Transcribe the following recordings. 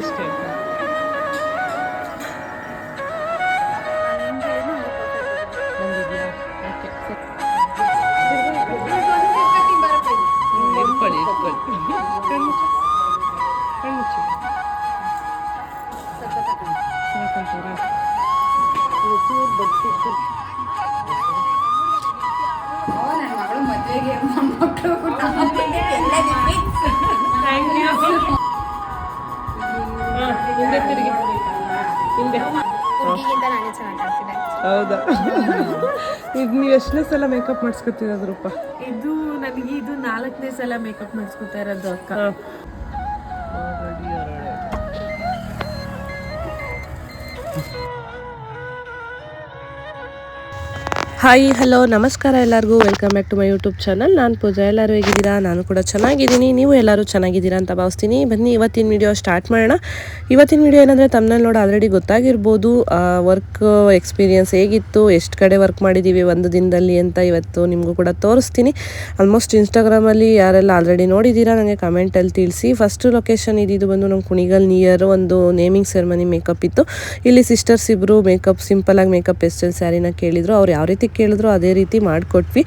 Okay ಇಟ್ಕೊಳ್ಳಿ ಇಟ್ಕೊಳ್ಳಿ ಕಣ್ಮುಚ್ಚು ಕಣ್ಮುಚ್ಚು ಸಾಕಂತಾರಾ ನನ್ನ ಮಗಳು ಮದುವೆಗೆ ಮಕ್ಕಳು ಥ್ಯಾಂಕ್ ಯು ಹಿಂದೆ ತಿರುಗಿ. ಹಿಂದೆ. ಹುಡುಗಿಗಿಂತ ನಾನೇ ಚೆನ್ನಾಗಿ ಕಾಣ್ತೀನಿ ಹೌದಾ? ಇದು ನೀವು ಎಷ್ಟನೇ ಸಲ ಮೇಕಪ್ ಮಾಡಿಸ್ಕೊತಿರೋದ್ರಪ್ಪ ಇದು ನನಗೆ ಇದು ನಾಲ್ಕನೇ ಸಲ ಮೇಕಪ್ ಮಾಡಿಸ್ಕೊತಾ ಇರೋದು ಅಕ್ಕ. ಹಾಯ್, ಹಲೋ, ನಮಸ್ಕಾರ ಎಲ್ಲರಿಗೂ. Welcome back to my YouTube channel ನಾನು ಪೂಜಾ. ಎಲ್ಲರೂ ಹೇಗಿದ್ದೀರಾ? ನಾನು ಕೂಡ ಚೆನ್ನಾಗಿದ್ದೀನಿ. ನೀವು ಎಲ್ಲರೂ ಚೆನ್ನಾಗಿದ್ದೀರಾ ಅಂತ ಭಾವಿಸ್ತೀನಿ. ಬನ್ನಿ, ಇವತ್ತಿನ ವಿಡಿಯೋ ಸ್ಟಾರ್ಟ್ ಮಾಡೋಣ. ಇವತ್ತಿನ ವಿಡಿಯೋ ಏನಂದರೆ ತಮ್ಮನಲ್ಲಿ ನೋಡಿ ಆಲ್ರೆಡಿ ಗೊತ್ತಾಗಿರ್ಬೋದು. ವರ್ಕ್ ಎಕ್ಸ್ಪೀರಿಯನ್ಸ್ ಹೇಗಿತ್ತು? ಎಷ್ಟು ಕಡೆ ವರ್ಕ್ ಮಾಡಿದ್ದೀವಿ ಒಂದು ದಿನದಲ್ಲಿ ಅಂತ ಇವತ್ತು ನಿಮಗೂ ಕೂಡ ತೋರಿಸ್ತೀನಿ. ಆಲ್ಮೋಸ್ಟ್ ಇನ್ಸ್ಟಾಗ್ರಾಮಲ್ಲಿ ಯಾರೆಲ್ಲ ಆಲ್ರೆಡಿ ನೋಡಿದ್ದೀರಾ, ನನಗೆ ಕಮೆಂಟಲ್ಲಿ ತಿಳಿಸಿ. ಫಸ್ಟ್ ಲೊಕೇಶನ್ ಇದ್ದಿದ್ದು ಬಂದು ನಮ್ಮ ಕುಣಿಗಲ್ ನಿಯರ್ ಒಂದು ನೇಮಿಂಗ್ ಸೆರೆಮನಿ ಮೇಕಪ್ ಇತ್ತು. ಇಲ್ಲಿ ಸಿಸ್ಟರ್ಸ್ ಇಬ್ಬರು ಮೇಕಪ್ ಸಿಂಪಲಾಗಿ ಮೇಕಪ್ ಎಸ್ಟೆಲ್ ಸ್ಯಾರಿನ ಕೇಳಿದ್ರು. ಅವ್ರು ಯಾವ ರೀತಿ ಕೇಳಿದ್ರು ಅದೇ ರೀತಿ ಮಾಡಿಕೊಟ್ವಿ.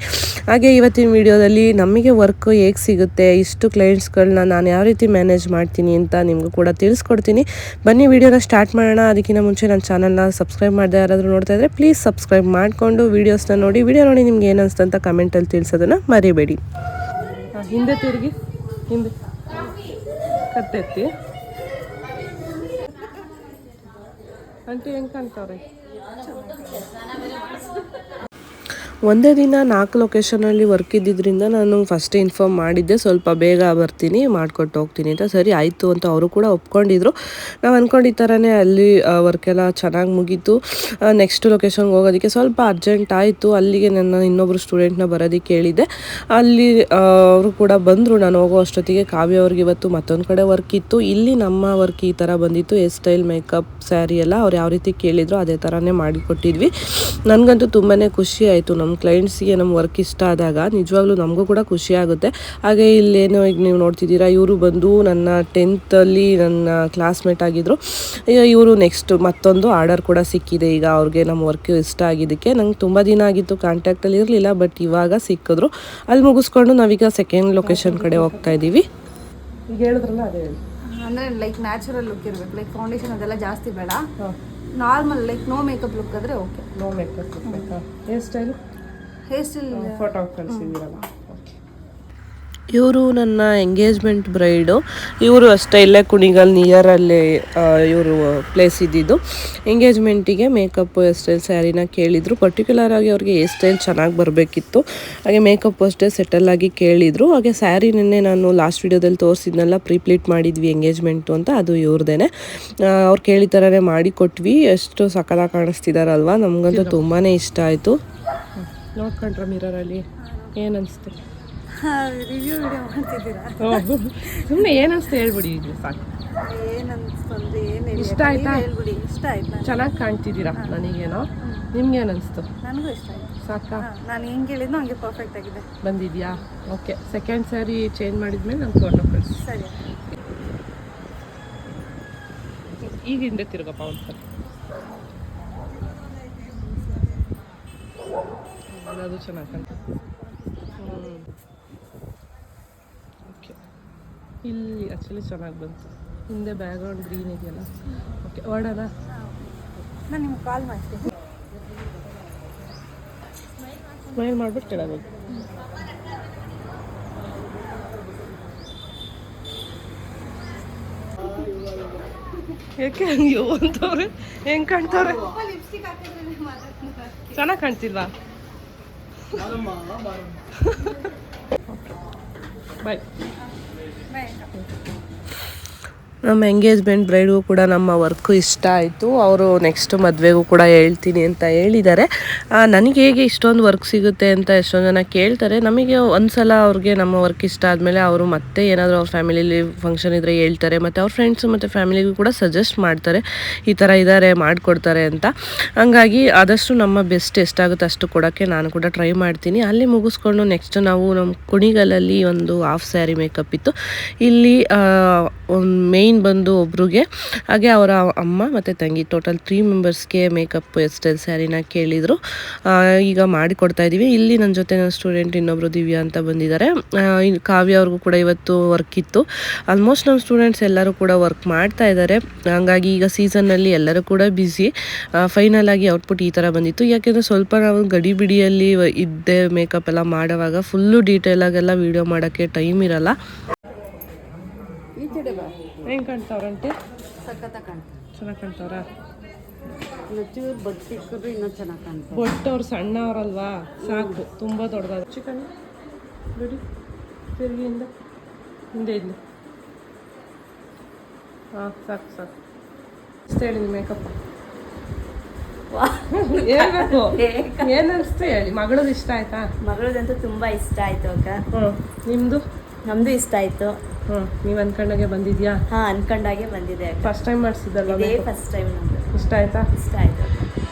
ಹಾಗೆ ಇವತ್ತಿನ ವಿಡಿಯೋದಲ್ಲಿ ನಮಗೆ ವರ್ಕ್ ಹೇಗೆ ಸಿಗುತ್ತೆ, ಇಷ್ಟು ಕ್ಲೈಂಟ್ಸ್ಗಳನ್ನ ನಾನು ಯಾವ ರೀತಿ ಮ್ಯಾನೇಜ್ ಮಾಡ್ತೀನಿ ಅಂತ ನಿಮಗೂ ಕೂಡ ತಿಳಿಸ್ಕೊಡ್ತೀನಿ. ಬನ್ನಿ ವಿಡಿಯೋನ ಸ್ಟಾರ್ಟ್ ಮಾಡೋಣ. ಅದಕ್ಕಿಂತ ಮುಂಚೆ ನನ್ನ ಚಾನಲ್ನ ಸಬ್ಸ್ಕ್ರೈಬ್ ಮಾಡದೆ ಯಾರಾದರೂ ನೋಡ್ತಾ ಇದ್ದರೆ ಪ್ಲೀಸ್ ಸಬ್ಸ್ಕ್ರೈಬ್ ಮಾಡಿಕೊಂಡು ವೀಡಿಯೋಸ್ನ ನೋಡಿ. ವಿಡಿಯೋ ನೋಡಿ ನಿಮ್ಗೆ ಏನು ಅನಿಸ್ತಂತ ಕಮೆಂಟಲ್ಲಿ ತಿಳಿಸೋದನ್ನು ಮರಿಬೇಡಿ. ಹಿಂದೆ ತಿರುಗಿ. ಹಿಂದೆ. ಕತ್ತೆತ್ತಿ ಅಂತ ಹೆಂಗೆ ಕಾಣ್ತಾವ್ರೆ? ಒಂದೇ ದಿನ ನಾಲ್ಕು ಲೊಕೇಶನಲ್ಲಿ ವರ್ಕ್ ಇದ್ದಿದ್ದರಿಂದ ನಾನು ಫಸ್ಟ್ ಇನ್ಫಾರ್ಮ್ ಮಾಡಿದ್ದೆ, ಸ್ವಲ್ಪ ಬೇಗ ಬರ್ತೀನಿ, ಮಾಡಿಕೊಟ್ಟು ಹೋಗ್ತೀನಿ ಅಂತ. ಸರಿ, ಆಯಿತು ಅಂತ ಅವರು ಕೂಡ ಒಪ್ಕೊಂಡಿದ್ರು. ನಾವು ಈ ಥರನೇ ಅಲ್ಲಿ ವರ್ಕ್ ಎಲ್ಲ ಚೆನ್ನಾಗಿ ಮುಗೀತು. ನೆಕ್ಸ್ಟ್ ಲೊಕೇಶನ್ಗೆ ಹೋಗೋದಕ್ಕೆ ಸ್ವಲ್ಪ ಅರ್ಜೆಂಟ್ ಆಯಿತು. ಅಲ್ಲಿಗೆ ನನ್ನ ಇನ್ನೊಬ್ಬರು ಸ್ಟೂಡೆಂಟ್ನ ಬರೋದಕ್ಕೆ ಹೇಳಿದ್ದೆ ಅಲ್ಲಿ ಅವರು ಕೂಡ ಬಂದರು. ನಾನು ಹೋಗೋ ಅಷ್ಟೊತ್ತಿಗೆ ಕಾವ್ಯ ಅವ್ರಿಗೆ ಇವತ್ತು ಮತ್ತೊಂದು ಕಡೆ ವರ್ಕ್ ಇತ್ತು. ಇಲ್ಲಿ ನಮ್ಮ ವರ್ಕ್ ಈ ಥರ ಬಂದಿತ್ತು. ಹೇರ್ ಸ್ಟೈಲ್ ಮೇಕಪ್ ಸ್ಯಾರಿ ಎಲ್ಲ ಅವ್ರು ಯಾವ ರೀತಿ ಕೇಳಿದ್ರು, ಅದೇ ಥರನೇ ಮಾಡಿಕೊಟ್ಟಿದ್ವಿ. ನನಗಂತೂ ತುಂಬಾ ಖುಷಿ ಆಯಿತು. ನಮ್ಮ ಕ್ಲೈಂಟ್ಸಿಗೆ ನಮ್ಮ ವರ್ಕ್ ಇಷ್ಟ ಆದಾಗ ನಿಜವಾಗ್ಲೂ ನಮಗೂ ಕೂಡ ಖುಷಿ ಆಗುತ್ತೆ. ಹಾಗೆ ಇಲ್ಲೇನೋ ಈಗ ನೀವು ನೋಡ್ತಿದ್ದೀರಾ ಇವರು ಬಂದು ನನ್ನ ಟೆಂತಲ್ಲಿ ನನ್ನ ಕ್ಲಾಸ್ಮೇಟ್ ಆಗಿದ್ದರು ಇವರು ನೆಕ್ಸ್ಟ್ ಮತ್ತೊಂದು ಆರ್ಡರ್ ಕೂಡ ಸಿಕ್ಕಿದೆ. ಈಗ ಅವ್ರಿಗೆ ನಮ್ಮ ವರ್ಕ್ ಇಷ್ಟ ಆಗಿದ್ದಕ್ಕೆ ನಂಗೆ ತುಂಬ ದಿನ ಆಗಿತ್ತು ಕಾಂಟ್ಯಾಕ್ಟಲ್ಲಿ ಇರಲಿಲ್ಲ ಬಟ್ ಇವಾಗ ಸಿಕ್ಕಿದ್ರು. ಅಲ್ಲಿ ಮುಗಿಸ್ಕೊಂಡು ನಾವೀಗ ಸೆಕೆಂಡ್ ಲೊಕೇಶನ್ ಕಡೆ ಹೋಗ್ತಾ ಇದ್ದೀವಿ. ಈಗ ಹೇಳಿದ್ರಲ್ಲ ಅದೇ ಅಂದರೆ ಲೈಕ್ ನ್ಯಾಚುರಲ್ ಲುಕ್ ಇರಬೇಕು ಲೈಕ್ ಫೌಂಡೇಶನ್ ಅದೆಲ್ಲ ಜಾಸ್ತಿ ಬೇಡ. Normal like no makeup look ಆದರೆ ಓಕೆ ನೋ ಮೇಕಪ್ ಬೇಕಾ? Hair style hair style photo ಕಳಿಸಿದ್ದೀರಲ್ಲ. ಇವರು ನನ್ನ ಎಂಗೇಜ್ಮೆಂಟ್ ಬ್ರೈಡು ಇವರು ಅಷ್ಟೇ ಇಲ್ಲೇ ಕುಣಿಗಲ್ ನಿಯರಲ್ಲಿ ಇವರು ಪ್ಲೇಸ್ ಇದ್ದಿದ್ದು. ಎಂಗೇಜ್ಮೆಂಟಿಗೆ ಮೇಕಪ್ ಹೇರ್ ಸ್ಟೈಲ್ ಸ್ಯಾರಿನ ಕೇಳಿದರು. ಪರ್ಟಿಕ್ಯುಲರ್ ಆಗಿ ಅವ್ರಿಗೆ ಹೇರ್ ಸ್ಟೈಲ್ ಚೆನ್ನಾಗಿ ಬರಬೇಕಿತ್ತು. ಹಾಗೆ ಮೇಕಪ್ ಅಷ್ಟೇ ಸೆಟಲ್ ಆಗಿ ಕೇಳಿದರು. ಹಾಗೆ ಸ್ಯಾರಿ ನಿನ್ನೆ ನಾನು ಲಾಸ್ಟ್ ವಿಡಿಯೋದಲ್ಲಿ ತೋರಿಸಿದ್ನೆಲ್ಲ ಪ್ರೀಪ್ಲೀಟ್ ಮಾಡಿದ್ವಿ ಎಂಗೇಜ್ಮೆಂಟು ಅಂತ ಅದು ಇವ್ರದೇ ಅವ್ರು ಕೇಳಿದ ಥರನೇ ಮಾಡಿ ಕೊಟ್ವಿ. ಎಷ್ಟು ಸಕಲ ಕಾಣಿಸ್ತಿದಾರಲ್ವಾ? ನಮಗಂತೂ ತುಂಬಾ ಇಷ್ಟ ಆಯಿತು. ನೋಡ್ಕೊಂಡ್ರ ಮಿರರಲ್ಲಿ ಏನು ಅನಿಸ್ತು ರಿವ್ಯೂ ವಿಡಿಯೋ ಮಾಡ್ತಿದ್ದೀರಾ? ಸುಮ್ಮನೆ ಏನು ಅನಿಸ್ತು ಹೇಳ್ಬಿಡಿ ಇದು ಸಾಕು. ಏನ್ ಅನ್ಸ್ತಂದ್ರೆ ಏನು ಇಷ್ಟ ಆಯ್ತಾ? ಹೇಳ್ಬಿಡಿ ಇಷ್ಟ ಆಯ್ತಾ? ಚೆನ್ನಾಗಿ ಕಾಣ್ತಿದ್ದೀರಾ ನನಗೇನೋ? ನಿಮ್ಗೇನು ಅನಿಸ್ತು ನನಗೂ ಇಷ್ಟ ಆಯ್ತು. ಸಾಕಾ? ನಾನು ಹೆಂಗೆ ಹೇಳಿದ್ನೋ ಹಂಗೆ ಪರ್ಫೆಕ್ಟ್ ಆಗಿದೆ. ಬಂದಿದ್ಯಾ? ಓಕೆ ಸೆಕೆಂಡ್ ಸಾರಿ ಚೇಂಜ್ ಮಾಡಿದ್ಮೇಲೆ ನಾನು ಫೋಟೋ ಕಳಿಸಿ ಸರಿ. ಈಗ ಹಿಂದೆ ಒಂದು ಒಂದ್ಸಲ. ಅದು ಚೆನ್ನಾಗಿ ಕಾಣ್ತದೆ. ಓಕೆ ಇಲ್ಲಿ ಆ್ಯಕ್ಚುಲಿ ಚೆನ್ನಾಗಿ ಬಂತು. ಹಿಂದೆ ಬ್ಯಾಕ್ಗ್ರೌಂಡ್ ಗ್ರೀನ್ ಇದೆಯಲ್ಲ? ಓಕೆ ಹೊರಡೋಣ ನಾನು ನಿಮ್ಗೆ ಕಾಲ್ ಮಾಡ್ತೀನಿ. ಸ್ಮೈಲ್ ಮಾಡ್ಬಿಟ್ಟು ಕೆಳಗೆ ಯಾಕೆ ಹಂಗೆ ಅಂತವ್ರೆ ಹೆಂಗ್ ಕಾಣ್ತವ್ರೆ? ಚೆನ್ನಾಗಿ ಕಾಣ್ತಿಲ್ವಾ? 마른 마 마른 마 말. 말. ನಮ್ಮ ಎಂಗೇಜ್ಮೆಂಟ್ ಬ್ರೈಡ್ಗೂ ಕೂಡ ನಮ್ಮ ವರ್ಕು ಇಷ್ಟ ಆಯಿತು. ಅವರು ನೆಕ್ಸ್ಟ್ ಮದುವೆಗೂ ಕೂಡ ಹೇಳ್ತೀನಿ ಅಂತ ಹೇಳಿದ್ದಾರೆ. ನನಗೆ ಹೇಗೆ ಇಷ್ಟೊಂದು ವರ್ಕ್ ಸಿಗುತ್ತೆ ಅಂತ ಎಷ್ಟೊಂದು ಜನ ಕೇಳ್ತಾರೆ. ನಮಗೆ ಒಂದು ಸಲ ಅವ್ರಿಗೆ ನಮ್ಮ ವರ್ಕ್ ಇಷ್ಟ ಆದಮೇಲೆ ಅವರು ಮತ್ತೆ ಏನಾದರೂ ಅವ್ರ ಫ್ಯಾಮಿಲಿಲಿ ಫಂಕ್ಷನ್ ಇದ್ದರೆ ಹೇಳ್ತಾರೆ. ಮತ್ತು ಅವ್ರ ಫ್ರೆಂಡ್ಸು ಮತ್ತು ಫ್ಯಾಮಿಲಿಗೂ ಕೂಡ ಸಜೆಸ್ಟ್ ಮಾಡ್ತಾರೆ. ಈ ಥರ ಇದ್ದಾರೆ ಮಾಡಿಕೊಡ್ತಾರೆ ಅಂತ. ಹಂಗಾಗಿ ಆದಷ್ಟು ನಮ್ಮ ಬೆಸ್ಟ್ ಎಷ್ಟಾಗುತ್ತೆ ಅಷ್ಟು ಕೊಡೋಕ್ಕೆ ನಾನು ಕೂಡ ಟ್ರೈ ಮಾಡ್ತೀನಿ. ಅಲ್ಲಿ ಮುಗಿಸ್ಕೊಂಡು ನೆಕ್ಸ್ಟ್ ನಾವು ನಮ್ಮ ಕುಣಿಗಲಲ್ಲಿ ಒಂದು ಹಾಫ್ ಸ್ಯಾರಿ ಮೇಕಪ್ ಇತ್ತು. ಇಲ್ಲಿ ಒಂದು ಮೇಯ್ನ್ ನವೀನ್ ಬಂದು ಒಬ್ರಿಗೆ, ಹಾಗೆ ಅವರ ಅಮ್ಮ ಮತ್ತು ತಂಗಿ ಟೋಟಲ್ ತ್ರೀ ಮೆಂಬರ್ಸ್ಗೆ ಮೇಕಪ್ ಸ್ಟೈಲ್ ಸ್ಯಾರಿನ ಕೇಳಿದರು. ಈಗ ಮಾಡಿಕೊಡ್ತಾ ಇದ್ದೀವಿ ಇಲ್ಲಿ ನನ್ನ ಜೊತೆ ನನ್ನ ಸ್ಟೂಡೆಂಟ್ ಇನ್ನೊಬ್ರು ದಿವ್ಯಾ ಅಂತ ಬಂದಿದ್ದಾರೆ. ಕಾವ್ಯ ಅವ್ರಿಗೂ ಕೂಡ ಇವತ್ತು ವರ್ಕ್ ಇತ್ತು. ಆಲ್ಮೋಸ್ಟ್ ನಮ್ಮ ಸ್ಟೂಡೆಂಟ್ಸ್ ಎಲ್ಲರೂ ಕೂಡ ವರ್ಕ್ ಮಾಡ್ತಾ ಇದ್ದಾರೆ. ಹಂಗಾಗಿ ಈಗ ಸೀಸನ್ನಲ್ಲಿ ಎಲ್ಲರೂ ಕೂಡ ಬ್ಯುಸಿ ಫೈನಲ್ ಆಗಿ ಔಟ್ಪುಟ್ ಈ ಥರ ಬಂದಿತ್ತು. ಯಾಕೆಂದರೆ ಸ್ವಲ್ಪ ನಾವು ಗಡಿಬಿಡಿಯಲ್ಲಿ ಇದ್ದೆ ಮೇಕಪ್ ಎಲ್ಲ ಮಾಡುವಾಗ ಫುಲ್ಲು ಡೀಟೇಲಾಗೆಲ್ಲ ವೀಡಿಯೋ ಮಾಡೋಕ್ಕೆ ಟೈಮ್ ಇರಲ್ಲ. ಹೆಂಗೆ ಕಾಣ್ತಾವ್ರಂತೆ ಸಖತ್ತ ಕಾಣ್ತಾರೆ ಚೆನ್ನಾಗಿ ಕಾಣ್ತಾವ್ರ? ಚೂರು ಬಟ್ ಸಿಕ್ಕಿದ್ರು ಇನ್ನೂ ಚೆನ್ನಾಗಿ ಕಾಣ್ತಾರೆ ಬೊಟ್ಟು ಅವ್ರು ಸಣ್ಣವರಲ್ವಾ? ಸಾಕು ತುಂಬ ದೊಡ್ಡದಾದ ಚಿಕನ್ ಬಿಡಿ. ತಿರುಗಿಯಿಂದ ಹಿಂದೆ. ಇದ್ದು ಹಾಂ ಸಾಕು ಸಾಕು. ಇಷ್ಟ ಹೇಳಿ ಮೇಕಪ್ ಹೇಳ್ಬೇಕು ಏನು ಅನಿಸ್ತು ಹೇಳಿ? ಮಗಳದ್ದು ಇಷ್ಟ ಆಯ್ತಾ? ಮಗಳದಂತೂ ತುಂಬಾ ಇಷ್ಟ ಆಯ್ತು ಅಕ್ಕ. ನಿಮ್ದು? ನಿಮ್ಮದು ನಮ್ದು ಇಷ್ಟ ಆಯ್ತು. ಹ್ಮ್. ನೀವು ಅನ್ಕೊಂಡಾಗೆ ಬಂದಿದ್ಯಾ? ಹಾ ಅನ್ಕೊಂಡಾಗೆ ಬಂದಿದೆ. ಫಸ್ಟ್ ಟೈಮ್ ಮಾಡಿಸಿದ್ದಲ್ಲ ಫಸ್ಟ್ ಟೈಮ್ ನಮ್ದು. ಇಷ್ಟ ಆಯ್ತಾ? ಇಷ್ಟ ಆಯ್ತು.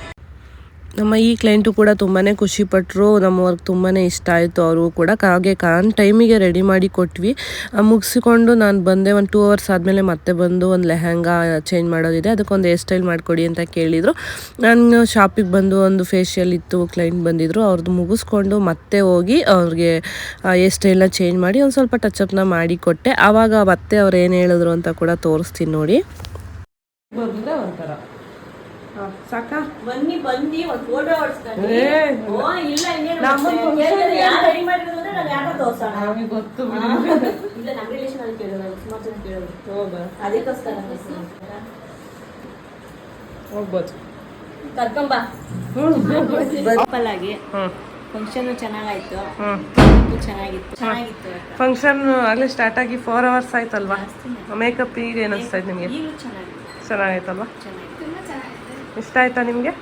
ನಮ್ಮ ಈ ಕ್ಲೈಂಟು ಕೂಡ ತುಂಬಾ ಖುಷಿಪಟ್ಟರು ನಮ್ಮ ವರ್ಕ್ ತುಂಬಾ ಇಷ್ಟ ಆಯಿತು. ಅವರು ಕೂಡ ಹಾಗೆ ಕಾನ್ ಟೈಮಿಗೆ ರೆಡಿ ಮಾಡಿ ಕೊಟ್ವಿ. ಮುಗಿಸಿಕೊಂಡು ನಾನು ಬಂದೆ ಒಂದು ಟೂ ಅವರ್ಸ್ ಆದಮೇಲೆ ಮತ್ತೆ ಬಂದು ಒಂದು ಲೆಹಂಗಾ ಚೇಂಜ್ ಮಾಡೋದಿದೆ. ಅದಕ್ಕೊಂದು ಹೇರ್ ಸ್ಟೈಲ್ ಮಾಡಿಕೊಡಿ ಅಂತ ಕೇಳಿದರು. ನಾನು ಶಾಪಿಗೆ ಬಂದು ಒಂದು ಫೇಶಿಯಲ್ ಇತ್ತು ಕ್ಲೈಂಟ್ ಬಂದಿದ್ದರು ಅವ್ರದ್ದು ಮುಗಿಸ್ಕೊಂಡು ಮತ್ತೆ ಹೋಗಿ ಅವ್ರಿಗೆ ಹೇರ್ ಸ್ಟೈಲ್ನ ಚೇಂಜ್ ಮಾಡಿ ಒಂದು ಸ್ವಲ್ಪ ಟಚಪ್ನ ಮಾಡಿ ಕೊಟ್ಟೆ. ಆವಾಗ ಮತ್ತೆ ಅವ್ರು ಏನು ಹೇಳಿದ್ರು ಅಂತ ಕೂಡ ತೋರಿಸ್ತೀನಿ ನೋಡಿ. ಒಂಥರ. ಸಾಕಾ? ಬನ್ನಿ ಬನ್ನಿ ಒಂದು ಫೋಟೋ ಏ, ಓ ಇಲ್ಲ ಇನ್ನೇನು ನಮ್ಮ ಮತ್ತೆ ಯಾರು ರೆಡಿ ಮಾಡಿರೋದು ಅಂದ್ರೆ ನಾವು ಯಾರೋ ತೋರ್ಸೋಣ? ನಮಗೆ ಗೊತ್ತು ಇಲ್ಲ ನಮ್ಮ ರಿಲೇಷನ್ ಅಲ್ಲಿ ಕೇಳೋದು ಸುಮಾರು ಜನ ಕೇಳೋದು ಹೌದಾ? ಅದಕ್ಕೋಸ್ಕರ ಹೋಗ್ಬೋದು ಕರ್ಕೊಂಬ ಹ್ಞೂ ಸಿಂಪಲ್ ಆಗಿ ಹ್ಞೂ ಫಂಕ್ಷನ್ ಚೆನ್ನಾಗಾಯ್ತು. ಹ್ಞೂ ಇದು ಚೆನ್ನಾಗಿತ್ತು. ಚೆನ್ನಾಗಿತ್ತು ಫಂಕ್ಷನ್ ಆಗಲೇ ಸ್ಟಾರ್ಟ್ ಆಗಿ ಫೋರ್ ಅವರ್ಸ್ ಆಯ್ತಲ್ವಾ? ಮೇಕಪ್ ಈಗ ಏನಿಸ್ತಾ ಅನಿಸ್ತಾ ನಿಮಗೆ? ಈಗಲೂ ಚೆನ್ನಾಗಿತ್ತು ಚೆನ್ನಾಗೈತಲ್ವಾ ಚೆನ್ನಾಗಿತ್ತು ಇಷ್ಟ ಆಯ್ತಾ ನಿಮಗೆ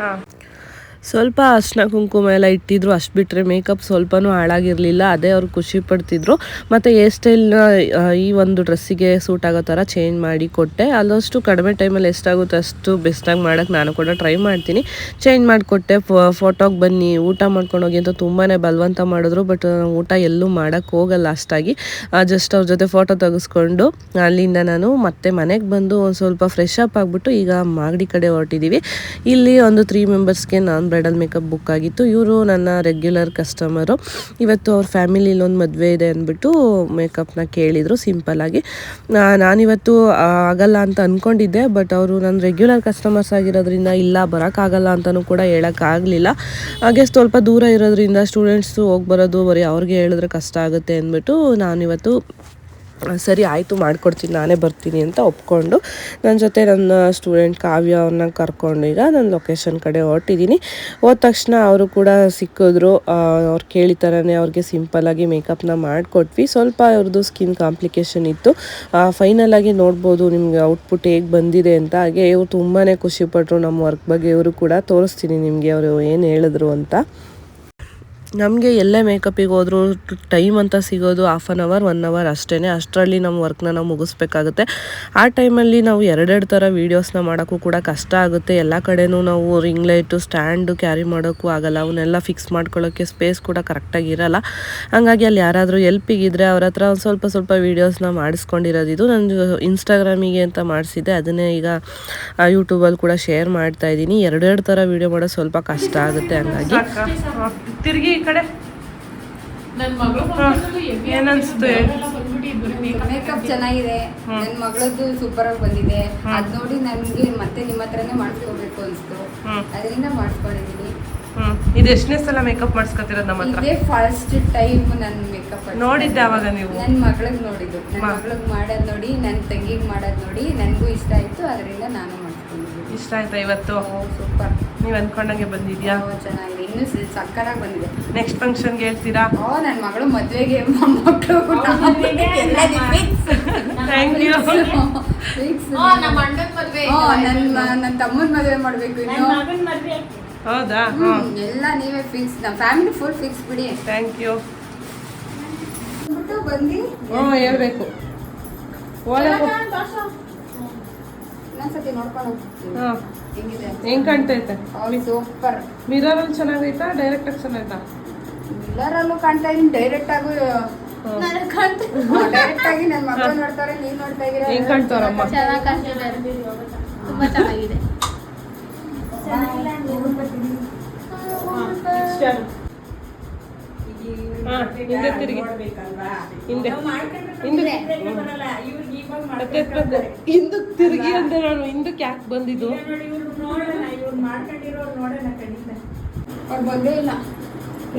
ಹಾಂ. ಸ್ವಲ್ಪ ಅರ್ಶಿನ ಕುಂಕುಮ ಎಲ್ಲ ಇಟ್ಟಿದ್ರು, ಅಷ್ಟು ಬಿಟ್ಟರೆ ಮೇಕಪ್ ಸ್ವಲ್ಪನೂ ಹಾಳಾಗಿರಲಿಲ್ಲ, ಅದೇ ಅವ್ರು ಖುಷಿ ಪಡ್ತಿದ್ರು. ಮತ್ತು ಹೇರ್ ಸ್ಟೈಲ್ನ ಈ ಒಂದು ಡ್ರೆಸ್ಸಿಗೆ ಸೂಟ್ ಆಗೋ ಥರ ಚೇಂಜ್ ಮಾಡಿ ಕೊಟ್ಟೆ. ಅಲ್ಲಷ್ಟು ಕಡಿಮೆ ಟೈಮಲ್ಲಿ ಎಷ್ಟಾಗುತ್ತೆ ಅಷ್ಟು ಬೆಸ್ಟಾಗಿ ಮಾಡೋಕ್ಕೆ ನಾನು ಕೂಡ ಟ್ರೈ ಮಾಡ್ತೀನಿ. ಚೇಂಜ್ ಮಾಡಿಕೊಟ್ಟೆ ಫೋಟೋಗೆ ಬನ್ನಿ, ಊಟ ಮಾಡ್ಕೊಂಡು ಹೋಗಿ ಅಂತ ತುಂಬಾ ಬಲವಂತ ಮಾಡಿದ್ರು ಬಟ್ ಊಟ ಎಲ್ಲೂ ಮಾಡೋಕ್ಕೆ ಹೋಗಲ್ಲ ಅಷ್ಟಾಗಿ. ಜಸ್ಟ್ ಅವ್ರ ಜೊತೆ ಫೋಟೋ ತೆಗೆಸ್ಕೊಂಡು ಅಲ್ಲಿಂದ ನಾನು ಮತ್ತೆ ಮನೆಗೆ ಬಂದು ಒಂದು ಸ್ವಲ್ಪ ಫ್ರೆಶ್ ಅಪ್ ಆಗಿಬಿಟ್ಟು ಈಗ ಮಾಗಡಿ ಕಡೆ ಹೊರಟಿದ್ದೀವಿ ಇಲ್ಲಿ ಒಂದು ತ್ರೀ ಮೆಂಬರ್ಸ್ಗೆ ನಾನ್ ಬ್ರೈಡಲ್ ಮೇಕಪ್ ಬುಕ್ ಆಗಿತ್ತು. ಇವರು ನನ್ನ ರೆಗ್ಯುಲರ್ ಕಸ್ಟಮರು ಇವತ್ತು ಅವ್ರ ಫ್ಯಾಮಿಲಿಲಿ ಒಂದು ಮದುವೆ ಇದೆ ಅಂದ್ಬಿಟ್ಟು ಮೇಕಪ್ನ ಕೇಳಿದರು ಸಿಂಪಲ್ಲಾಗಿ ನಾನಿವತ್ತು ಆಗಲ್ಲ ಅಂತ ಅಂದ್ಕೊಂಡಿದ್ದೆ ಬಟ್ ಅವರು ನನ್ನ ರೆಗ್ಯುಲರ್ ಕಸ್ಟಮರ್ಸ್ ಆಗಿರೋದ್ರಿಂದ ಇಲ್ಲ ಬರೋಕ್ಕಾಗಲ್ಲ ಅಂತಲೂ ಕೂಡ ಹೇಳೋಕ್ಕಾಗಲಿಲ್ಲ ಹಾಗೆ ಸ್ವಲ್ಪ ದೂರ ಇರೋದ್ರಿಂದ ಸ್ಟೂಡೆಂಟ್ಸು ಹೋಗಿ ಬರೋದು, ಬರೀ ಅವ್ರಿಗೆ ಹೇಳಿದ್ರೆ ಕಷ್ಟ ಆಗುತ್ತೆ ಅಂದ್ಬಿಟ್ಟು ನಾನಿವತ್ತು ಸರಿ, ಆಯಿತು, ಮಾಡಿಕೊಡ್ತೀನಿ, ನಾನೇ ಬರ್ತೀನಿ ಅಂತ ಒಪ್ಕೊಂಡು ನನ್ನ ಜೊತೆ ನನ್ನ ಸ್ಟೂಡೆಂಟ್ ಕಾವ್ಯ ಅವ್ರನ್ನ ಕರ್ಕೊಂಡು ಈಗ ನಾನು ಲೊಕೇಶನ್ ಕಡೆ ಹೊರಟಿದ್ದೀನಿ ಹೋದ ತಕ್ಷಣ ಅವರು ಕೂಡ ಸಿಕ್ಕಿದ್ರು. ಅವ್ರು ಕೇಳಿ ಥರನೇ ಅವ್ರಿಗೆ ಸಿಂಪಲ್ಲಾಗಿ ಮೇಕಪ್ನ ಮಾಡಿಕೊಟ್ವಿ. ಸ್ವಲ್ಪ ಅವ್ರದ್ದು ಸ್ಕಿನ್ ಕಾಂಪ್ಲಿಕೇಶನ್ ಇತ್ತು. ಫೈನಲಾಗಿ ನೋಡ್ಬೋದು ನಿಮಗೆ ಔಟ್ಪುಟ್ ಹೇಗೆ ಬಂದಿದೆ ಅಂತ. ಹಾಗೆ ಇವರು ತುಂಬಾ ಖುಷಿಪಟ್ಟರು ನಮ್ಮ ವರ್ಕ್ ಬಗ್ಗೆ. ಇವರು ಕೂಡ ತೋರಿಸ್ತೀನಿ ನಿಮಗೆ ಅವರು ಏನು ಹೇಳಿದ್ರು ಅಂತ. ನಮಗೆ ಎಲ್ಲೇ ಮೇಕಪ್ಪಿಗೆ ಹೋದರೂ ಟೈಮ್ ಅಂತ ಸಿಗೋದು half an hour one hour ಅಷ್ಟೇ ಅಷ್ಟರಲ್ಲಿ ನಮ್ಮ ವರ್ಕ್ನ ನಾವು ಮುಗಿಸ್ಬೇಕಾಗುತ್ತೆ. ಆ ಟೈಮಲ್ಲಿ ನಾವು ಎರಡೆರಡು ಥರ ವೀಡಿಯೋಸ್ನ ಮಾಡೋಕ್ಕೂ ಕೂಡ ಕಷ್ಟ ಆಗುತ್ತೆ. ಎಲ್ಲ ಕಡೆನೂ ನಾವು ರಿಂಗ್ ಲೈಟು ಸ್ಟ್ಯಾಂಡು ಕ್ಯಾರಿ ಮಾಡೋಕ್ಕೂ ಆಗಲ್ಲ. ಅವನ್ನೆಲ್ಲ ಫಿಕ್ಸ್ ಮಾಡ್ಕೊಳ್ಳೋಕ್ಕೆ ಸ್ಪೇಸ್ ಕೂಡ ಕರೆಕ್ಟಾಗಿ ಇರಲ್ಲ. ಹಾಗಾಗಿ ಅಲ್ಲಿ ಯಾರಾದರೂ ಎಲ್ಪಿಗಿದ್ರೆ ಅವ್ರ ಹತ್ರ ಒಂದು ಸ್ವಲ್ಪ ಸ್ವಲ್ಪ ವೀಡಿಯೋಸ್ನ ಮಾಡಿಸ್ಕೊಂಡಿರೋದು ಇದು. ನಾನು ಇನ್ಸ್ಟಾಗ್ರಾಮಿಗೆ ಅಂತ ಮಾಡಿಸಿದ್ದೆ. ಅದನ್ನೇ ಈಗ ಯೂಟ್ಯೂಬಲ್ಲಿ ಕೂಡ ಶೇರ್ ಮಾಡ್ತಾ ಇದ್ದೀನಿ ಎರಡೆರಡು ಥರ ವೀಡಿಯೋ ಮಾಡೋದು ಸ್ವಲ್ಪ ಕಷ್ಟ ಆಗುತ್ತೆ ಹಂಗಾಗಿ. ತಿರುಗಿ ಈ ಕಡೆ. ಏನನ್ಸ್ತು ಮೇಕಪ್ ಚೆನ್ನಾಗಿದೆ. ನನ್ನ ಮಗಳದ್ದು ಸೂಪರ್ ಆಗಿ ಬಂದಿದೆ. ಅದ್ ನೋಡಿ ನನ್ಗೆ ಮತ್ತೆ ನಿಮ್ಮ ಹತ್ರನೇ ಮಾಡಿಸ್ಕೋಬೇಕು ಅನ್ಸ್ತು. ಅದರಿಂದ ಮಾಡಿಸ್ಕೊಂಡಿದೀನಿ. ಇದು ಎಷ್ಟನೇ ಸಲ ಮೇಕಪ್ ಮಾಡಿಸ್ಕೊತಿರೋದು ನಮ್ಮ ಹತ್ರ ಇದೇ ಫಸ್ಟ್ ಟೈಮ್ ನನ್ನ ಮೇಕಪ್ ನೋಡಿದ್ದೆ ಅವಾಗ ನೀವು? ನನ್ನ ಮಗಳಿಗೆ ನೋಡಿದ್ದು. ನನ್ನ ಮಗಳಿಗೆ ಮಾಡೋದ್ ನೋಡಿ ನನ್ನ ತಂಗಿಗೆ ಮಾಡೋದ್ ನೋಡಿ ನನಗೂ ಇಷ್ಟ ಆಯ್ತು ಅದರಿಂದ ನಾನು ಮಾಡಿಸ್ಕೊಂಡಿದ್ದೀನಿ. ಇಷ್ಟ ಆಯ್ತಾ ಇವತ್ತು? ಸೂಪರ್. ನೀವು ಅನ್ಕೊಂಡಂಗೆ ಬಂದಿದ್ಯಾ? ಚೆನ್ನಾಗಿದೆ ಇನ್ನೂ ಸಕ್ಕರಾಗಿ ಬಂದಿದೆ. ನೆಕ್ಸ್ಟ್ ಫಂಕ್ಷನ್ಗೆ ಹೇಳ್ತೀರಾ? ಓ ನನ್ನ ಮಗಳು ಮದ್ವೆಗೆ ಮಕ್ಕಳು ಥ್ಯಾಂಕ್ ಯು ನನ್ನ ನನ್ನ ತಮ್ಮನ ಮದುವೆ ಮಾಡಬೇಕು ಇನ್ನು. ಹೌದಾ? ಹ್ಞೂ ಎಲ್ಲ ನೀವೇ ಫಿಕ್ಸ್ ನಮ್ಮ ಫ್ಯಾಮಿಲಿ ಫುಲ್ ಫಿಕ್ಸ್ ಬಿಡಿ. ಥ್ಯಾಂಕ್ ಯು ಬಂದಿ ಬಂದು. ಹ್ಞೂ ಹೇಳ್ಬೇಕು. ಒಳಗೆ ಇನ್ನೊಂದ್ಸತಿ ನೋಡ್ಕೊಂಡು ಹಾಂ. ಹೆಂಗಿದೆ ಹೆಂಗ್ ಕಾಣ್ತೈತೆ? ಸೂಪರ್ ಮಿರರಲ್ಲಿ ಚೆನ್ನಾಗೈತಾ ಡೈರೆಕ್ಟಾಗಿ ಚೆನ್ನಾಗೈತಾ? ಮಿಲ್ಲರಲ್ಲೂ ಕಾಣ್ತಾ ಇದೀನಿ ಡೈರೆಕ್ಟ್ ಆಗು ಡೈರೆಕ್ಟ್ ಆಗಿ ನನ್ನ ಮಗಳು ನೋಡ್ತಾರೆ ನೀನ್ ನೋಡ್ತಾ ಇದೀರ ಹೆಂಗ್ ಕಾಣ್ತಾರಮ್ಮ ತುಂಬಾ ಚೆನ್ನಾಗಿದೆ. ಹಿಂದೆ ತಿರುಗಿ. ಹಿಂದೆ. ಹಿಂದೆ. ಹಿಂದಕ್ಕೆ ತಿರುಗಿ ಅಂದ್ರೆ ನಾನು ಹಿಂದಕ್ಕೆ ಯಾಕೆ ಬಂದಿದ್ದು? ಅವ್ರು ಬಂದೇ ಇಲ್ಲ.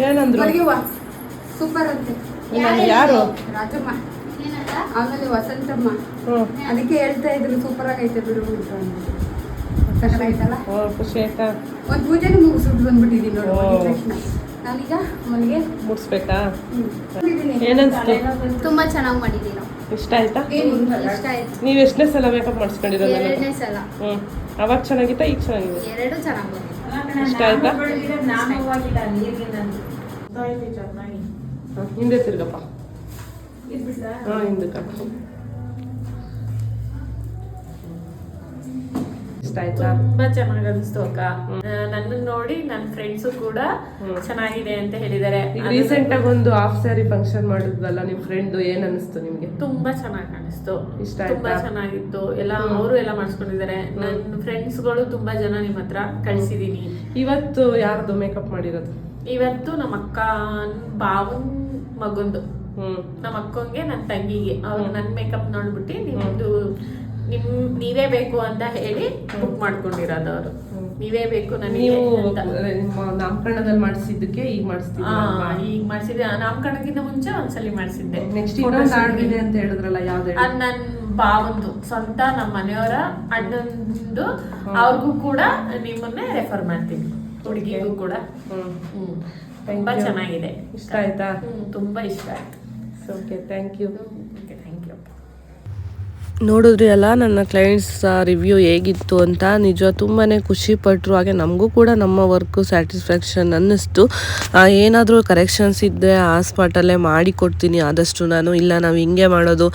ಏನಂದ್ರು? ಸೂಪರ್ ಅಂತೆ. ಯಾರು? ರಾಜಮ್ಮ. ಆಮೇಲೆ ವಸಂತಮ್ಮ. ಅದಕ್ಕೆ ಹೇಳ್ತಾ ಇದ್ರು ಸೂಪರ್ ಆಗೈತೆ ಬಿಡು ಆಯ್ತಾ? ಒಂದ್ ಪೂಜೆನೂ ಮುಗಿಸ್ಬಿಟ್ಟು ಬಂದ್ಬಿಟ್ಟಿದೀನಿ ನೋಡು ನಾನೀಗ ಮನೆಗೆ ಮುಗಿಸ್ಬೇಕಾ? ಹ್ಮ್. ತುಂಬಾ ಚೆನ್ನಾಗಿ ಮಾಡಿದ್ದೀವಿ ನಾವು ಇಷ್ಟ ಆಯ್ತಾ? ನೀವು ಎಷ್ಟನೇ ಸಲ ಮೇಕಪ್ ಮಾಡಿಸ್ಕೊಂಡಿರೋದು ಎರಡನೇ ಸಲ. ಹ್ಞೂ ಅವಾಗ ಚೆನ್ನಾಗಿತ್ತಾ ಈಗ ಚೆನ್ನಾಗಿದೆ ಇಷ್ಟ ಆಯ್ತಾ? ಹ, ಹಿಂದೆ ತಿರ್ಗಪ್ಪ. ಹಾಂ ಹಿಂದಕ್ಕಪ್ಪ ಇಷ್ಟ ಆಯ್ತಾ ತುಂಬಾ ಚೆನ್ನಾಗಿ ಅನಿಸ್ತು ಅಕ್ಕ ನನ್ನ ನೋಡಿ ನನ್ನ ಫ್ರೆಂಡ್ಸ್ ಕೂಡ ಚೆನ್ನಾಗಿದೆ ಅಂತ ಹೇಳಿದ್ದಾರೆ. ಈಗ ರೀಸೆಂಟ್ ಆಗಿ ಒಂದು ಹಾಫ್ ಸ್ಯಾರಿ ಫಂಕ್ಷನ್ ಮಾಡಿದ್ವಲ್ಲ ನಿಮ್ ಫ್ರೆಂಡ್ ಏನ್ ಅನಿಸ್ತು ನಿಮ್ಗೆ? ತುಂಬಾ ಚೆನ್ನಾಗಿ ಕಾಣಿಸ್ತು. ಇಷ್ಟ ತುಂಬಾ ಚೆನ್ನಾಗಿತ್ತು. ಎಲ್ಲ ಅವರು ಎಲ್ಲ ಮಾಡಿಸ್ಕೊಂಡಿದ್ದಾರೆ. ನನ್ನ ಫ್ರೆಂಡ್ಸ್ಗಳು ತುಂಬಾ ಜನ ನಿಮ್ ಹತ್ರ ಕಳ್ಸಿದೀನಿ. ಇವತ್ತು ಯಾರ್ದು ಮೇಕಪ್ ಮಾಡಿರೋದು? ಇವತ್ತು ನಮ್ಮ ಅಕ್ಕ ಬಾವನ್ ಮಗಂದು. ಹ್ಮ್. ನಮ್ಮ ಅಕ್ಕಂಗೆ ನನ್ನ ತಂಗಿಗೆ. ಅವ್ರು ನನ್ನ ಮೇಕಪ್ ನೋಡ್ಬಿಟ್ಟು ನಿಮ್ದು ನಿಮ್ ನೀವೇ ಬೇಕು ಅಂತ ಹೇಳಿ ಬುಕ್ ಮಾಡ್ಕೊಂಡಿರೋದು ಅವರು. ನೀವೇ ಬೇಕು ನನಗೆ ನೀವು ನಾಮಕರಣದಲ್ಲಿ ಮಾಡಿಸಿದ್ದಕ್ಕೆ ಈಗ ಮಾಡಿಸ್ತೀವಿ ಆ, ಈಗ ಮಾಡಿಸಿದ್ದೆ. ನಾಮಕರಣಕ್ಕಿಂತ ಮುಂಚೆ ಒಂದ್ಸಲಿ ಮಾಡಿಸಿದ್ದೆ. ನೆಕ್ಸ್ಟ್ ಇನ್ನೊಂದು ಅಂತ ಹೇಳಿದ್ರಲ್ಲ ಯಾವ್ದು ಅದು ನನ್ನ ನನ್ ಭಾವಂದು ಸ್ವಂತ ನಮ್ಮ ಮನೆಯವರ ಅಣ್ಣಂದು. ಅವ್ರಿಗೂ ಕೂಡ ನಿಮ್ಮನ್ನೇ ರೆಫರ್ ಮಾಡ್ತೀನಿ. ಹುಡುಗಿಗೂ ಕೂಡ. ಹ್ಮ್. ಹ್ಮ್. ತುಂಬಾ ಚೆನ್ನಾಗಿದೆ. ಇಷ್ಟ ಆಯ್ತಾ? ಹ್ಮ್ ತುಂಬಾ ಇಷ್ಟ ಆಯ್ತು. ಓಕೆ ಥ್ಯಾಂಕ್ ಯು ನೋಡಿದ್ರಿ ಅಲ್ಲ ನನ್ನ ಕ್ಲೈಂಟ್ಸ್ ರಿವ್ಯೂ ಹೇಗಿತ್ತು ಅಂತ ನಿಜ ತುಂಬಾ ಖುಷಿ ಪಟ್ಟರು ಹಾಗೆ ನಮಗೂ ಕೂಡ ನಮ್ಮ ವರ್ಕು ಸ್ಯಾಟಿಸ್ಫ್ಯಾಕ್ಷನ್ ಅನ್ನಿಸ್ತು. ಏನಾದರೂ ಕರೆಕ್ಷನ್ಸ್ ಇದ್ದರೆ ಆ ಸ್ಪಾಟಲ್ಲೇ ಮಾಡಿಕೊಡ್ತೀನಿ. ಆದಷ್ಟು ನಾನು, ಇಲ್ಲ ನಾವು ಹಿಂಗೆ ಮಾಡೋದು.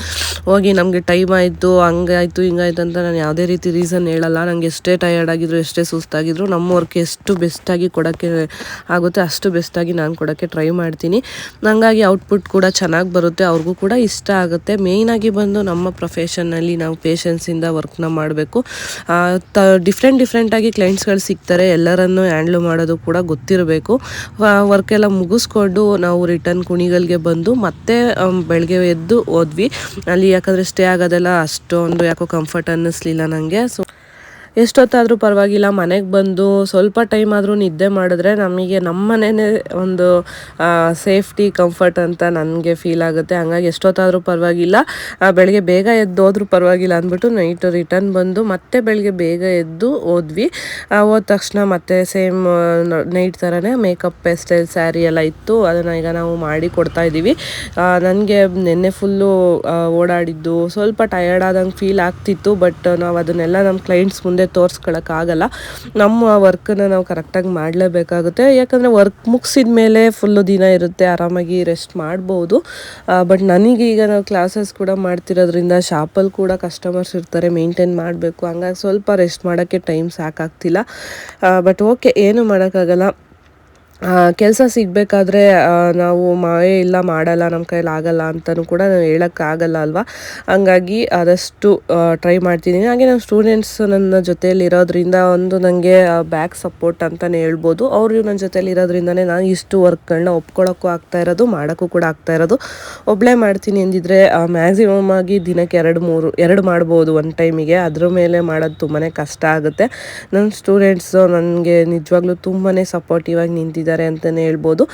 ಹೋಗಿ ನಮಗೆ ಟೈಮ್ ಆಯಿತು, ಹಂಗಾಯಿತು, ಹಿಂಗಾಯ್ತು ಅಂತ ನಾನು ಯಾವುದೇ ರೀತಿ ರೀಸನ್ ಹೇಳಲ್ಲ. ನನಗೆ ಎಷ್ಟೇ ಟಯರ್ಡ್ ಆಗಿದ್ರು, ಎಷ್ಟೇ ಸುಸ್ತಾಗಿದ್ರು, ನಮ್ಮ ವರ್ಕ್ ಎಷ್ಟು ಬೆಸ್ಟಾಗಿ ಕೊಡೋಕ್ಕೆ ಆಗುತ್ತೆ, ಅಷ್ಟು ಬೆಸ್ಟಾಗಿ ನಾನು ಕೊಡೋಕ್ಕೆ ಟ್ರೈ ಮಾಡ್ತೀನಿ. ಹಂಗಾಗಿ ಔಟ್ಪುಟ್ ಕೂಡ ಚೆನ್ನಾಗಿ ಬರುತ್ತೆ, ಅವ್ರಿಗೂ ಕೂಡ ಇಷ್ಟ ಆಗುತ್ತೆ. ಮೇಯ್ನಾಗಿ ಬಂದು ನಮ್ಮ ಪ್ರೊಫೆಷನ್ನಲ್ಲಿ ನಾವು ಪೇಷನ್ಸಿಂದ ವರ್ಕ್ನ ಮಾಡಬೇಕು. ತ ಡಿಫ್ರೆಂಟ್ ಡಿಫ್ರೆಂಟಾಗಿ ಕ್ಲೈಂಟ್ಸ್ಗಳು ಸಿಗ್ತಾರೆ. ಎಲ್ಲರನ್ನು ಹ್ಯಾಂಡ್ಲ್ ಮಾಡೋದು ಕೂಡ ಗೊತ್ತಿರಬೇಕು. ವರ್ಕ್ ಎಲ್ಲ ಮುಗಿಸ್ಕೊಂಡು ನಾವು ರಿಟರ್ನ್ ಕುಣಿಗಳಿಗೆ ಬಂದು ಮತ್ತೆ ಬೆಳಗ್ಗೆ ಎದ್ದು ಹೋದ್ವಿ ಅಲ್ಲಿ ಯಾಕಂದರೆ ಸ್ಟೇ ಆಗೋದೆಲ್ಲ ಅಷ್ಟೊಂದು ಯಾಕೋ ಕಂಫರ್ಟ್ ಅನ್ನಿಸ್ಲಿಲ್ಲ ನನಗೆ ಸೊ ಎಷ್ಟೊತ್ತಾದರೂ ಪರವಾಗಿಲ್ಲ, ಮನೆಗೆ ಬಂದು ಸ್ವಲ್ಪ ಟೈಮ್ ಆದರೂ ನಿದ್ದೆ ಮಾಡಿದ್ರೆ ನಮಗೆ ನಮ್ಮ ಮನೆಯೇ ಒಂದು ಸೇಫ್ಟಿ ಕಂಫರ್ಟ್ ಅಂತ ನನಗೆ ಫೀಲ್ ಆಗುತ್ತೆ. ಹಂಗಾಗಿ ಎಷ್ಟೊತ್ತಾದರೂ ಪರವಾಗಿಲ್ಲ. ಬೆಳಗ್ಗೆ ಬೇಗ ಎದ್ದೋದ್ರೂ ಪರವಾಗಿಲ್ಲ ಅಂದ್ಬಿಟ್ಟು ನೈಟ್ ರಿಟರ್ನ್ ಬಂದು ಮತ್ತೆ ಬೆಳಗ್ಗೆ ಬೇಗ ಎದ್ದು ಹೋದ್ವಿ ಹೋದ ತಕ್ಷಣ ಮತ್ತೆ ಸೇಮ್ ನೈಟ್ ಥರನೇ ಮೇಕಪ್ ಪೆಸ್ಟೈಲ್ ಸ್ಟೈಲ್ ಸ್ಯಾರಿ ಎಲ್ಲ ಇತ್ತು. ಅದನ್ನು ಈಗ ನಾವು ಮಾಡಿ ಕೊಡ್ತಾ ಇದ್ದೀವಿ. ನನಗೆ ನಿನ್ನೆ ಫುಲ್ಲು ಓಡಾಡಿದ್ದು. ಸ್ವಲ್ಪ ಟಯರ್ಡ್ ಆದಂಗೆ ಫೀಲ್ ಆಗ್ತಿತ್ತು ಬಟ್ ನಾವು ಅದನ್ನೆಲ್ಲ ನಮ್ಮ ಕ್ಲೈಂಟ್ಸ್ ಮುಂದೆ ತೋರಿಸ್ಕೊಳಕ್ಕಾಗಲ್ಲ. ನಮ್ಮ ವರ್ಕನ್ನು ನಾವು ಕರೆಕ್ಟಾಗಿ ಮಾಡಲೇಬೇಕಾಗುತ್ತೆ. ಯಾಕಂದರೆ ವರ್ಕ್ ಮುಗಿಸಿದ ಮೇಲೆ ಫುಲ್ಲು ದಿನ ಇರುತ್ತೆ, ಆರಾಮಾಗಿ ರೆಸ್ಟ್ ಮಾಡ್ಬೋದು. ಬಟ್ ನನಗೆ ಈಗ ನಾವು ಕ್ಲಾಸಸ್ ಕೂಡ ಮಾಡ್ತಿರೋದ್ರಿಂದ ಶಾಪಲ್ಲಿ ಕೂಡ ಕಸ್ಟಮರ್ಸ್ ಇರ್ತಾರೆ ಮೇಂಟೈನ್ ಮಾಡಬೇಕು. ಹಂಗಾಗಿ ಸ್ವಲ್ಪ ರೆಸ್ಟ್ ಮಾಡೋಕ್ಕೆ ಟೈಮ್ ಸಾಕಾಗ್ತಿಲ್ಲ. ಬಟ್ ಓಕೆ ಏನು ಮಾಡೋಕ್ಕಾಗಲ್ಲ. ಕೆಲಸ ಸಿಗಬೇಕಾದ್ರೆ ನಾವು ಮಾವೇ ಇಲ್ಲ ಮಾಡಲ್ಲ ನಮ್ಮ ಕೈಯಲ್ಲಿ ಆಗಲ್ಲ ಅಂತಲೂ ಕೂಡ ನಾನು ಹೇಳೋಕ್ಕಾಗಲ್ಲ ಅಲ್ವಾ? ಹಂಗಾಗಿ ಆದಷ್ಟು ಟ್ರೈ ಮಾಡ್ತಿದ್ದೀನಿ ಹಾಗೆ ನಮ್ಮ ಸ್ಟೂಡೆಂಟ್ಸ್ ನನ್ನ ಜೊತೆಯಲ್ಲಿ ಇರೋದ್ರಿಂದ ಒಂದು ನನಗೆ ಬ್ಯಾಕ್ ಸಪೋರ್ಟ್ ಅಂತಲೇ ಹೇಳ್ಬೋದು. ಅವರು ನನ್ನ ಜೊತೆಯಲ್ಲಿ ಇರೋದ್ರಿಂದನೇ ನಾನು ಇಷ್ಟು ವರ್ಕ್ಗಳನ್ನ ಒಪ್ಕೊಳ್ಳೋಕ್ಕೂ ಆಗ್ತಾ ಇರೋದು, ಮಾಡೋಕ್ಕೂ ಕೂಡ ಆಗ್ತಾ ಇರೋದು. ಒಬ್ಬಳೇ ಮಾಡ್ತೀನಿ ಅಂದಿದ್ರೆ ಮ್ಯಾಕ್ಸಿಮಮ್ ಆಗಿ ದಿನಕ್ಕೆ ಎರಡು, ಮೂರು, ಎರಡು ಮಾಡ್ಬೋದು ಒಂದು ಟೈಮಿಗೆ ಅದ್ರ ಮೇಲೆ ಮಾಡೋದು ತುಂಬಾ ಕಷ್ಟ ಆಗುತ್ತೆ. ನನ್ನ ಸ್ಟೂಡೆಂಟ್ಸು ನನಗೆ ನಿಜವಾಗ್ಲೂ ತುಂಬಾ ಸಪೋರ್ಟಿವ್ ಆಗಿ ನಿಂತಿದ್ದಾರೆ. ಅಂತಲೇ ಹೇಳ್ಬೋದು.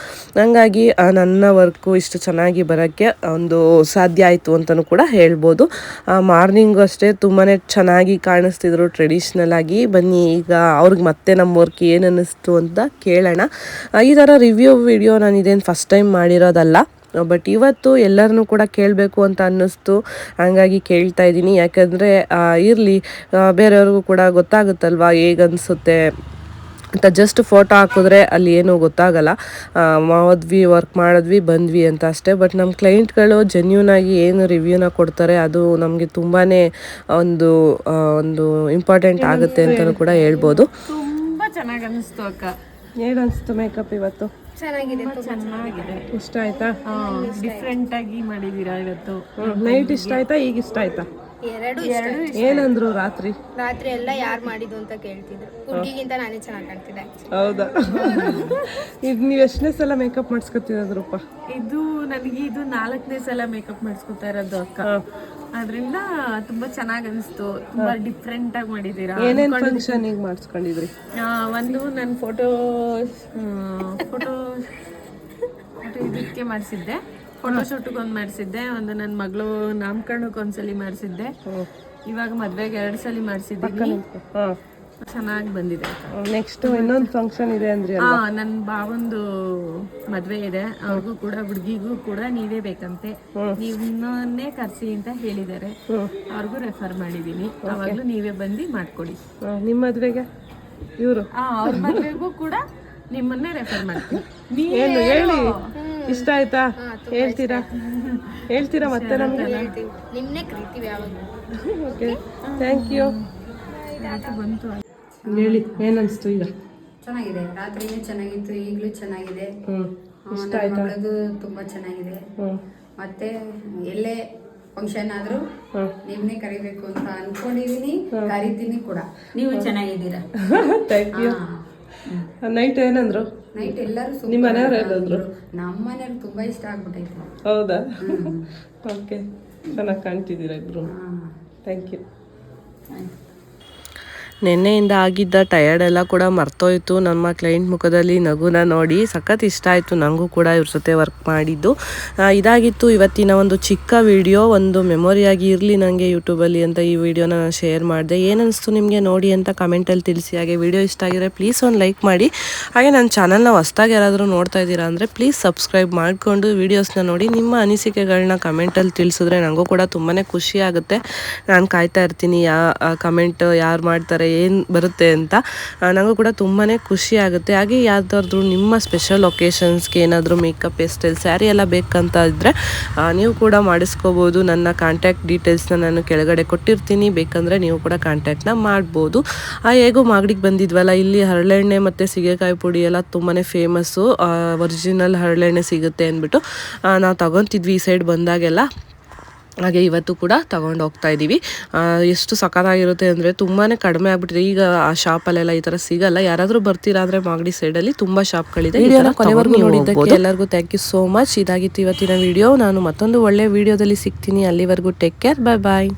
ಹಂಗಾಗಿ ನನ್ನ ವರ್ಕು ಇಷ್ಟು ಚೆನ್ನಾಗಿ ಬರೋಕ್ಕೆ ಒಂದು ಸಾಧ್ಯ ಆಯಿತು ಅಂತಲೂ ಕೂಡ ಹೇಳ್ಬೋದು. ಮಾರ್ನಿಂಗು ಅಷ್ಟೇ ತುಂಬಾ ಚೆನ್ನಾಗಿ ಕಾಣಿಸ್ತಿದ್ರು ಟ್ರೆಡಿಷ್ನಲ್ ಆಗಿ. ಬನ್ನಿ, ಈಗ ಅವ್ರಿಗೆ ಮತ್ತೆ ನಮ್ಮ ವರ್ಕ್ ಏನು ಅಂತ ಕೇಳೋಣ. ಈ ಥರ ರಿವ್ಯೂ ವಿಡಿಯೋ ನಾನು ಇದೇನು ಫಸ್ಟ್ ಟೈಮ್ ಮಾಡಿರೋದಲ್ಲ ಬಟ್ ಇವತ್ತು ಎಲ್ಲರನ್ನೂ ಕೂಡ ಕೇಳಬೇಕು ಅಂತ ಅನ್ನಿಸ್ತು. ಹಾಗಾಗಿ ಕೇಳ್ತಾ ಇದ್ದೀನಿ. ಯಾಕಂದರೆ ಇರಲಿ ಬೇರೆಯವ್ರಿಗೂ ಕೂಡ ಗೊತ್ತಾಗುತ್ತಲ್ವಾ ಹೇಗನ್ಸುತ್ತೆ? ಅಂತ ಜಸ್ಟ್ ಫೋಟೋ ಹಾಕಿದ್ರೆ ಅಲ್ಲಿ ಏನೂ ಗೊತ್ತಾಗಲ್ಲ. ಹೋದ್ವಿ ವರ್ಕ್ ಮಾಡಿದ್ವಿ ಬಂದ್ವಿ ಅಂತ ಅಷ್ಟೇ. ಬಟ್ ನಮ್ಮ ಕ್ಲೈಂಟ್ಗಳು ಜೆನ್ಯೂನ್ ಆಗಿ ಏನು ರಿವ್ಯೂನ ಕೊಡ್ತಾರೆ ಅದು ನಮಗೆ ತುಂಬಾ ಒಂದು ಒಂದು ಇಂಪಾರ್ಟೆಂಟ್ ಆಗುತ್ತೆ ಅಂತಲೂ ಕೂಡ ಹೇಳ್ಬೋದು. ತುಂಬ ಚೆನ್ನಾಗಿ ಅನಿಸ್ತು ಅಕ್ಕ. ಏನು ಅನಿಸ್ತು ಮೇಕಪ್ ಇವತ್ತು? ಚೆನ್ನಾಗಿದೆ ಚೆನ್ನಾಗಿದೆ. ಇಷ್ಟ ಆಯ್ತಾ? ಡಿಫ್ರೆಂಟ್ ಆಗಿ ಮಾಡಿದೀರಾ ಇವತ್ತು? ನೈಟ್ ಇಷ್ಟ ಆಯ್ತಾ ಈಗ ಇಷ್ಟ ಆಯ್ತಾ? ಎರಡು ಏನಂದ್ರು ರಾತ್ರಿ? ರಾತ್ರಿ ಎಲ್ಲ ಯಾರು ಮಾಡಿದ್ದು ಅಂತ ಕೇಳ್ತಿದ್ರು. ಹುಡುಗಿಗಿಂತ ನಾನೇ ಚೆನ್ನಾಗಿ ಕಾಣ್ತಿದ್ದೆ ಹೌದಾ? ಇದು ನೀವು ಎಷ್ಟನೇ ಸಲ ಮೇಕಪ್ ಮಾಡಿಸ್ಕೊತಿರೋದ್ರಪ್ಪ? ಇದು ನನಗೆ ಇದು ನಾಲ್ಕನೇ ಸಲ ಮೇಕಪ್ ಮಾಡಿಸ್ಕೊತಾ ಇರೋದು ಅಕ್ಕ. ಅದರಿಂದ ತುಂಬಾ ಚೆನ್ನಾಗಿ ಅನಿಸ್ತು. ತುಂಬಾ ಡಿಫ್ರೆಂಟ್ ಆಗಿ ಮಾಡಿದೀರಾ ಏನೇನ್ ಫಂಕ್ಷನ್ ಈಗ ಮಾಡಿಸ್ಕೊಂಡಿದ್ರಿ? ಆ, ಒಂದು ನನ್ನ ಫೋಟೋ ಫೋಟೋ ಫೋಟೋ ಇದಕ್ಕೆ ಮಾಡಿಸಿದ್ದೆ. ಒಂದು ಮಾಡಿಸಿದ್ದೆ ಒಂದು ನನ್ನ ಮಗಳು ನಾಮಕರಣಕ್ಕೆ ಒಂದ್ಸಲಿ ಮಾಡಿಸಿದ್ದೆ. ಇವಾಗ ಮದ್ವೆಗೆ ಎರಡು ಸಲ ಮಾಡಿಸಿದ್ದೀನಿ. ಚೆನ್ನಾಗಿ ಬಂದಿದೆ. ನೆಕ್ಸ್ಟ್ ಇನ್ನೊಂದು ಫಂಕ್ಷನ್ ಇದೆ ಅಂದ್ರೆ ಹಾ ನನ್ನ ಭಾವಂದು ಮದ್ವೆ ಇದೆ. ಅವ್ರಿಗೂ ಕೂಡ ಹುಡುಗಿಗೂ ಕೂಡ ನೀವೇ ಬೇಕಂತೆ. ನೀವನ್ನೇ ಕರ್ಸಿ ಅಂತ ಹೇಳಿದ್ದಾರೆ. ಅವ್ರಿಗೂ ರೆಫರ್ ಮಾಡಿದೀನಿ ಅವಾಗಲೂ ನೀವೇ ಬಂದು ಮಾಡ್ಕೊಡಿ. ನಿಮ್ಮ ಮದ್ವೆಗೆ? ಇವರು? ಅವ್ರ ಮದ್ವೆಗೂ ಕೂಡ ನಿಮ್ಮನ್ನೇ ರೆಫರ್ ಮಾಡ್ತೀನಿ. ಏನು ಹೇಳಿ. ಇಷ್ಟ ಆಯ್ತಾ? ಹೇಳ್ತೀರಾ? ಹೇಳ್ತೀರಾ ಮತ್ತೆ ನಮಗೆ? ನಿಮ್ಮನ್ನೇ ಕರಿತೀವಿ ಯಾವಾಗ? ಓಕೆ ಥ್ಯಾಂಕ್ ಯು ಬಂತು. ಹೇಳಿ ಏನನ್ಸ್ತು ಈಗ? ಚೆನ್ನಾಗಿದೆ. ರಾತ್ರಿನೂ ಚೆನ್ನಾಗಿತ್ತು ಈಗಲೂ ಚೆನ್ನಾಗಿದೆ. ಇಷ್ಟ ಆಯ್ತಾ? ತುಂಬಾ ಚೆನ್ನಾಗಿದೆ. ಮತ್ತೆ ಎಲ್ಲೇ ಫಂಕ್ಷನ್ ಆದ್ರೂ ನಿಮ್ನೆ ಕರಿಬೇಕು ಅಂತ ಅನ್ಕೊಂಡಿದೀನಿ. ಕರಿತೀನಿ ಕೂಡ. ನೀವು ಚೆನ್ನಾಗಿದ್ದೀರಾ? ಥ್ಯಾಂಕ್ ಯು ನೈಟ್ ಏನಂದ್ರು? ನೈಟ್ ಎಲ್ಲರೂ ನಿಮ್ಮ ಮನೆಯವ್ರು ಏನಂದ್ರು? ನಮ್ಮ ಮನೆಯವ್ರು ತುಂಬಾ ಇಷ್ಟ ಆಗ್ಬಿಟ್ಟೈತೆ ಹೌದಾ? ಓಕೆ ಚೆನ್ನಾಗಿ ಕಾಣ್ತಿದ್ದೀರಾ ಇಬ್ರು. Thank you. ನಿನ್ನೆಯಿಂದ ಆಗಿದ್ದ ಟಯರ್ಡ್ ಎಲ್ಲ ಕೂಡ ಮರ್ತೋಯ್ತು. ನಮ್ಮ ಕ್ಲೈಂಟ್ ಮುಖದಲ್ಲಿ ನಗುನ ನೋಡಿ ಸಖತ್ ಇಷ್ಟ ಆಯಿತು. ನನಗೂ ಕೂಡ ಇವ್ರ ಜೊತೆ ವರ್ಕ್ ಮಾಡಿದ್ದು. ಇದಾಗಿತ್ತು ಇವತ್ತಿನ ಒಂದು ಚಿಕ್ಕ ವಿಡಿಯೋ ಒಂದು ಮೆಮೊರಿಯಾಗಿ ಇರಲಿ ನನಗೆ ಯೂಟ್ಯೂಬಲ್ಲಿ ಅಂತ ಈ ವಿಡಿಯೋನ ನಾನು ಶೇರ್ ಮಾಡಿದೆ. ಏನನ್ನಿಸ್ತು ನಿಮಗೆ ನೋಡಿ ಅಂತ ಕಮೆಂಟಲ್ಲಿ ತಿಳಿಸಿ. ಹಾಗೆ ವಿಡಿಯೋ ಇಷ್ಟ ಆಗಿದ್ರೆ ಪ್ಲೀಸ್ ಒಂದು ಲೈಕ್ ಮಾಡಿ. ಹಾಗೆ ನನ್ನ ಚಾನಲ್ನ ಹೊಸ್ದಾಗಿ ಯಾರಾದರೂ ನೋಡ್ತಾ ಇದ್ದೀರಾ ಅಂದರೆ ಪ್ಲೀಸ್ ಸಬ್ಸ್ಕ್ರೈಬ್ ಮಾಡಿಕೊಂಡು ವೀಡಿಯೋಸ್ನ ನೋಡಿ. ನಿಮ್ಮ ಅನಿಸಿಕೆಗಳನ್ನ ಕಮೆಂಟಲ್ಲಿ ತಿಳಿಸಿದ್ರೆ ನನಗೂ ಕೂಡ ತುಂಬಾ ಖುಷಿ ಆಗುತ್ತೆ. ನಾನು ಕಾಯ್ತಾ ಇರ್ತೀನಿ. ಯಾ ಕಮೆಂಟ್ ಯಾರು ಮಾಡ್ತಾರೆ ಏನು ಬರುತ್ತೆ ಅಂತ ನನಗೂ ಕೂಡ ತುಂಬಾ ಖುಷಿ ಆಗುತ್ತೆ. ಹಾಗೆ ಯಾವ್ದಾದ್ರು ನಿಮ್ಮ ಸ್ಪೆಷಲ್ ಒಕೇಶನ್ಸ್ಗೆ ಏನಾದರೂ ಮೇಕಪ್ ಸ್ಟೈಲ್ ಸ್ಯಾರಿ ಎಲ್ಲ ಬೇಕಂತ ಇದ್ದರೆ ನೀವು ಕೂಡ ಮಾಡಿಸ್ಕೋಬೋದು. ನನ್ನ ಕಾಂಟ್ಯಾಕ್ಟ್ ಡೀಟೇಲ್ಸ್ನ ನಾನು ಕೆಳಗಡೆ ಕೊಟ್ಟಿರ್ತೀನಿ. ಬೇಕಂದರೆ ನೀವು ಕೂಡ ಕಾಂಟ್ಯಾಕ್ಟ್ನ ಮಾಡ್ಬೋದು. ಹೇಗೂ ಮಾಗಡಿಗೆ ಬಂದಿದ್ವಲ್ಲ, ಇಲ್ಲಿ ಹರಳೆಣ್ಣೆ ಮತ್ತು ಸೀಗೆಕಾಯಿ ಪುಡಿ ಎಲ್ಲ ತುಂಬಾ ಫೇಮಸ್ಸು ಒರಿಜಿನಲ್ ಹರಳೆಣ್ಣೆ ಸಿಗುತ್ತೆ ಅಂದ್ಬಿಟ್ಟು ನಾವು ತಗೊತಿದ್ವಿ ಈ ಸೈಡ್ ಬಂದಾಗೆಲ್ಲ. ಹಾಗೆ ಇವತ್ತು ಕೂಡ ತಗೊಂಡು ಹೋಗ್ತಾ ಇದ್ದೀವಿ ಎಷ್ಟು ಸಖತ್ತಾಗಿರುತ್ತೆ ಅಂದರೆ ತುಂಬಾ ಕಡಿಮೆ ಆಗ್ಬಿಟ್ಟಿದೆ. ಈಗ ಆ ಶಾಪಲ್ಲೆಲ್ಲ ಈ ಥರ ಸಿಗಲ್ಲ. ಯಾರಾದರೂ ಬರ್ತೀರಾ ಅಂದರೆ ಮಾಗಡಿ ಸೈಡಲ್ಲಿ ತುಂಬ ಶಾಪ್ಗಳಿದೆ ಕೊನೆವರೆಗೂ ನೋಡಿದ್ದಕ್ಕೆ ಎಲ್ಲರಿಗೂ ಥ್ಯಾಂಕ್ ಯು ಸೋ ಮಚ್ ಇದಾಗಿತ್ತು ಇವತ್ತಿನ ವಿಡಿಯೋ ನಾನು ಮತ್ತೊಂದು ಒಳ್ಳೆಯ ವಿಡಿಯೋದಲ್ಲಿ ಸಿಗ್ತೀನಿ. ಅಲ್ಲಿವರೆಗೂ ಟೇಕ್ ಕೇರ್ ಬಾಯ್ ಬಾಯ್